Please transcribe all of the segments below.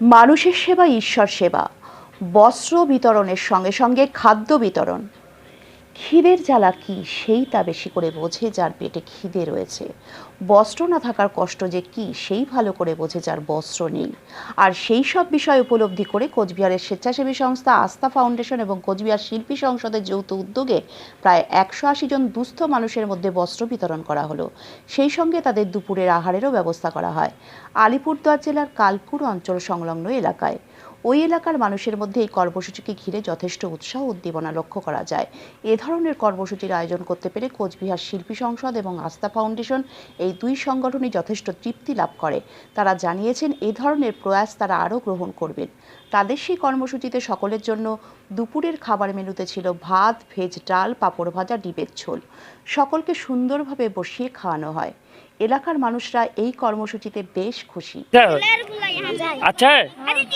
মানুষের সেবা ঈশ্বর সেবা। বস্ত্র বিতরণের সঙ্গে সঙ্গে খাদ্য বিতরণ। খিদের জ্বালা কি সেই তা বেশি করে বোঝে যার পেটে খিদে রয়েছে। বস্ত্র না থাকার কষ্ট যে কি সেই ভালো করে বোঝে যার বস্ত্র নেই। আর সেই সব বিষয় উপলব্ধি করে কোচবিহারের স্বেচ্ছাসেবী সংস্থা আস্থা ফাউন্ডেশন এবং কোচবিহার শিল্পী সংসদের যৌথ উদ্যোগে প্রায় একশো আশি জন দুস্থ মানুষের মধ্যে বস্ত্র বিতরণ করা হলো। সেই সঙ্গে তাদের দুপুরের আহারেরও ব্যবস্থা করা হয়। আলিপুরদুয়ার জেলার কালপুর অঞ্চল সংলগ্ন এলাকায়। ওই এলাকার মানুষের মধ্যে এই কর্মসূচিকে ঘিরে যথেষ্ট উৎসাহ উদ্দীপনা লক্ষ্য করা যায়। এ ধরনের কর্মসূচির আয়োজন করতে পেরে কোচবিহার শিল্পী সংসদ এবং আস্থা ফাউন্ডেশন এই দুই সংগঠনই যথেষ্ট তৃপ্তি লাভ করে। তারা জানিয়েছেন এ ধরনের প্রয়াস তারা আরও গ্রহণ করবেন। তাদের সেই কর্মসূচিতে সকলের জন্য দুপুরের খাবার মেনুতে ছিল ভাত ভেজ ডাল পাঁপড় ভাজা ডিবের ঝোল। সকলকে সুন্দরভাবে বসিয়ে খাওয়ানো হয়। এলাকার মানুষরা এই কর্মসূচিতে বেশ খুশি। আচ্ছা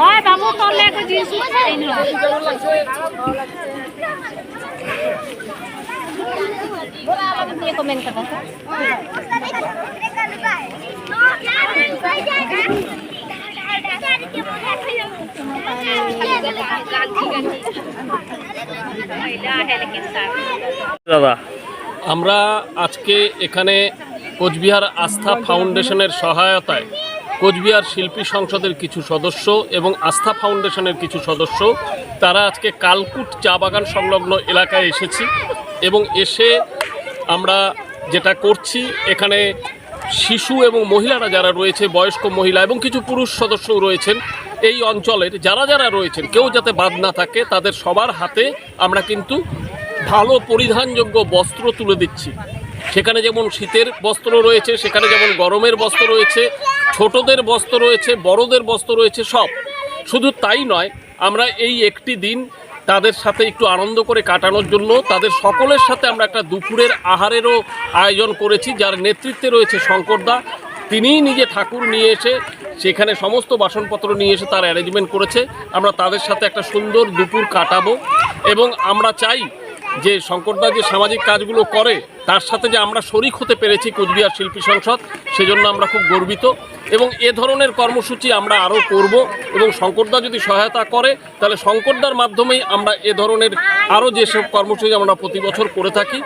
ওই বাবু তোর লেগে জিনিস কমেন্ট করতে আমরা আজকে এখানে কোচবিহার আস্থা ফাউন্ডেশনের সহায়তায় কোচবিহার শিল্পী সংসদের কিছু সদস্য এবং আস্থা ফাউন্ডেশনের কিছু সদস্য, তারা আজকে কালকুট চা বাগান সংলগ্ন এলাকায় এসেছি এবং এসে আমরা যেটা করছি, এখানে শিশু এবং মহিলারা যারা রয়েছে, বয়স্ক মহিলা এবং কিছু পুরুষ সদস্যও রয়েছেন এই অঞ্চলের, যারা যারা রয়েছেন, কেউ যাতে বাদ না থাকে, তাদের সবার হাতে আমরা কিন্তু ভালো পরিধানযোগ্য বস্ত্র তুলে দিচ্ছি। সেখানে যেমন শীতের বস্ত্র রয়েছে, সেখানে যেমন গরমের বস্ত্র রয়েছে ছোটদের বস্ত্র রয়েছে, বড়দের বস্ত্র রয়েছে, সব। শুধু তাই নয়, আমরা এই একটি দিন তাদের সাথে একটু আনন্দ করে কাটানোর জন্য, তাদের সকলের সাথে আমরা একটা দুপুরের আহারেরও আয়োজন করেছি, যার নেতৃত্বে রয়েছে শঙ্করদা তিনিই নিজে ঠাকুর নিয়ে এসে সেখানে সমস্ত বাসনপত্র নিয়ে এসে তার অ্যারেঞ্জমেন্ট করেছে। আমরা তাদের সাথে একটা সুন্দর দুপুর কাটাবো এবং আমরা চাই যে শঙ্করদা যে সামাজিক কাজগুলো করে তার সাথে যে আমরা শরিক হতে পেরেছি কোচবিহার শিল্পী সংসদ সেজন্য আমরা খুব গর্বিত। এবং এ ধরনের কর্মসূচি আমরা আরও করব এবং শঙ্করদা যদি সহায়তা করে তাহলে শঙ্করদার মাধ্যমেই আমরা এ ধরনের আরও যেসব কর্মসূচি আমরা প্রতি বছর করে থাকি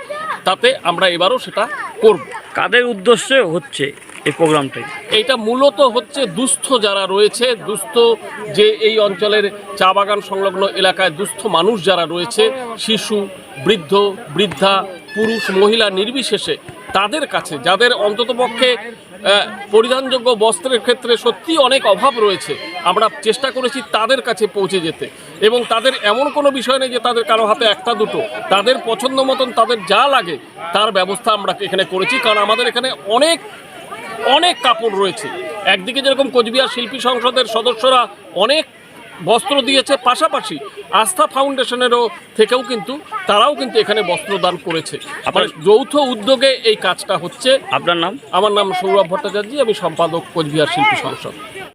তাতে আমরা এবারও সেটা করব। কাদের উদ্দেশ্যে হচ্ছে এই প্রোগ্রামটাই এইটা মূলত হচ্ছে দুস্থ যারা রয়েছে দুস্থ যে এই অঞ্চলের চা বাগান সংলগ্ন এলাকায় দুস্থ মানুষ যারা রয়েছে শিশু বৃদ্ধ, বৃদ্ধা, পুরুষ, মহিলা নির্বিশেষে তাদের কাছে, যাদের অন্ততপক্ষে পরিধানযোগ্য বস্ত্রের ক্ষেত্রে সত্যি অনেক অভাব রয়েছে, আমরা চেষ্টা করেছি তাদের কাছে পৌঁছে যেতে। এবং তাদের এমন কোনো বিষয় নেই যে তাদের কারও হাতে একটা, দুটো। তাদের পছন্দ মতন তাদের যা লাগে, তার ব্যবস্থা আমরা এখানে করেছি, কারণ আমাদের এখানে অনেক অনেক কাপড় রয়েছে। একদিকে যেরকম কোচবিহার শিল্পী সংসদের সদস্যরা অনেক বস্ত্র দিয়েছে। পাশাপাশি আস্থা ফাউন্ডেশনেরও থেকেও কিন্তু তারাও কিন্তু এখানে বস্ত্র দান করেছে। আপনার যৌথ উদ্যোগে এই কাজটা হচ্ছে। আপনার নাম? আমার নাম সৌরভ ভট্টাচার্য আমি সম্পাদক কোচবিহার শিল্পী সংসদ।